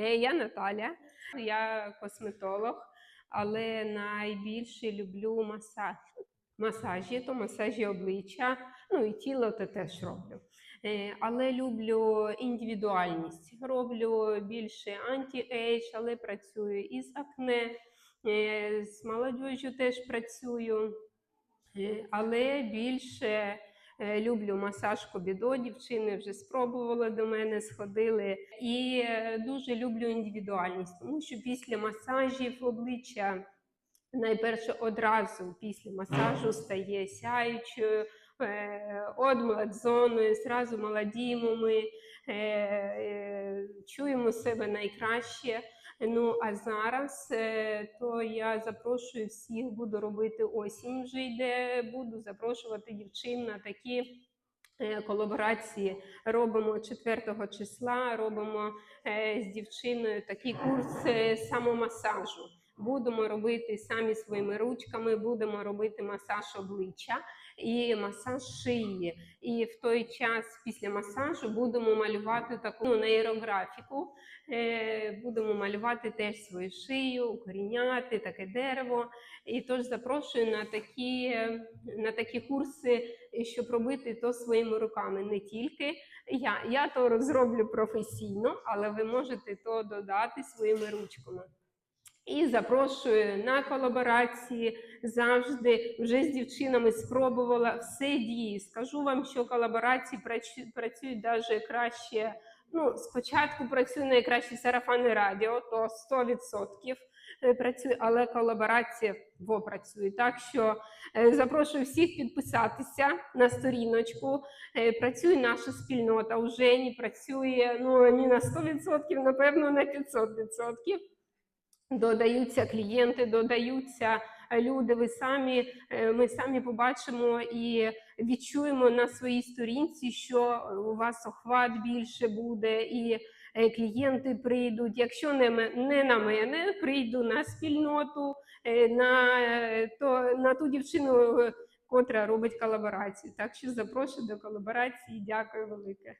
Е, Я Наталя, я косметолог, але найбільше люблю масаж. Масажі, то масажі обличчя, ну і тіло то теж роблю. Е, Але люблю індивідуальність. Роблю більше анті-ейдж, але працюю із акне, е, з молодіжю теж працюю. Але більше люблю масаж кобідо. Дівчини вже спробували до мене, сходили. І е, дуже люблю індивідуальність, тому що після масажів обличчя найперше одразу після масажу стає сяючою, е, зоною, зразу молодіємо ми, е, е, чуємо себе найкраще. Ну а зараз е, то я запрошую всіх, буду робити осінь вже йде. Буду запрошувати дівчин на такі е, колаборації. Робимо 4 числа, робимо е, з дівчиною такий курс самомасажу. Будемо робити самі своїми ручками, будемо робити масаж обличчя і масаж шиї. І в той час після масажу будемо малювати таку нейрографіку. Е, будемо малювати теж свою шию, укоріняти таке дерево. І тож запрошую на такі, на такі курси, щоб робити то своїми руками. Не тільки я. Я то розроблю професійно, але ви можете то додати своїми ручками. І запрошую на колаборації завжди. Вже з дівчинами спробувала все діє. Скажу вам, що колаборації працю- працюють навіть краще. Ну, спочатку працює найкраще сарафанне радіо, то 100% е, працює, але колаборація во працює. Так що е, запрошую всіх підписатися на сторіночку. Е, Працює наша спільнота. У Жені працює ну не на 100%, напевно, на 500%. Додаються клієнти, додаються люди. Ви самі е, ми самі побачимо і відчуємо на своїй сторінці, що у вас охват більше буде, і е, клієнти прийдуть. Якщо не, не на мене, прийду на спільноту, е, на, то, на ту дівчину, котра робить колаборацію. Так що запрошую до колаборації. Дякую велике.